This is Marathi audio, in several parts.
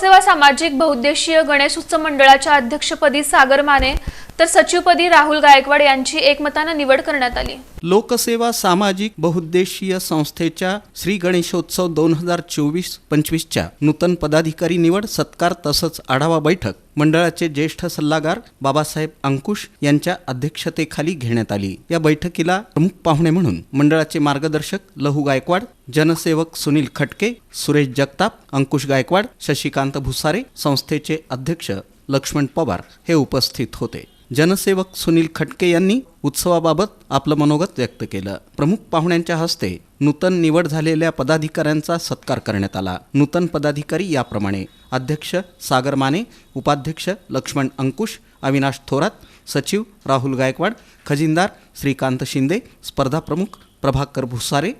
लोकसेवा सामाजिक बहुउद्देशीय गणेश उत्सव मंडळाच्या अध्यक्षपदी सागर माने तर सचिवपदी राहुल गायकवाड यांची एकमतानं निवड करण्यात आली. लोकसेवा सामाजिक बहुउद्देशीय संस्थेच्या श्री गणेशोत्सव दोन हजार चोवीस पंचवीसच्या नूतन पदाधिकारी निवड सत्कार तसंच आढावा बैठक मंडळाचे ज्येष्ठ सल्लागार बाबासाहेब अंकुश यांच्या अध्यक्षतेखाली घेण्यात आली. या बैठकीला प्रमुख पाहुणे म्हणून मंडळाचे मार्गदर्शक लहू गायकवाड जनसेवक सुनील खटके सुरेश जगताप अंकुश गायकवाड शशिकांत भुसारे संस्थेचे अध्यक्ष लक्ष्मण पवार हे उपस्थित होते. जनसेवक सुनील खटके यांनी उत्सवाबाबत आपलं मनोगत व्यक्त केलं. प्रमुख पाहुण्यांच्या हस्ते नूतन निवड झालेल्या पदाधिकाऱ्यांचा सत्कार करण्यात आला. नूतन पदाधिकारी याप्रमाणे अध्यक्ष सागर माने उपाध्यक्ष लक्ष्मण अंकुश अविनाश थोरात सचिव राहुल गायकवाड खजिनदार श्रीकांत शिंदे स्पर्धा प्रमुख प्रभाकर भुसारे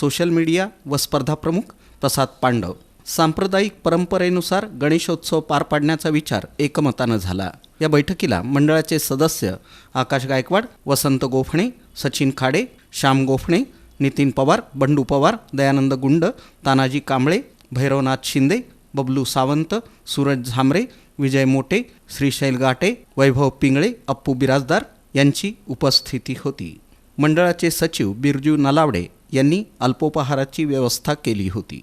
सोशल मीडिया व स्पर्धा प्रमुख प्रसाद पांडव. सांप्रदायिक परंपरेनुसार गणेशोत्सव पार पाडण्याचा विचार एकमतानं झाला. या बैठकीला मंडळाचे सदस्य आकाश गायकवाड वसंत गोफणे सचिन खाडे श्याम गोफणे नितीन पवार बंडू पवार दयानंद गुंड तानाजी कांबळे भैरवनाथ शिंदे बबलू सावंत सूरज झांबरे विजय मोटे श्रीशैल गाटे वैभव पिंगळे अप्पू बिराजदार यांची उपस्थिती होती. मंडळाचे सचिव बिरजू नलावडे यांनी अल्पोपहाराची व्यवस्था केली होती.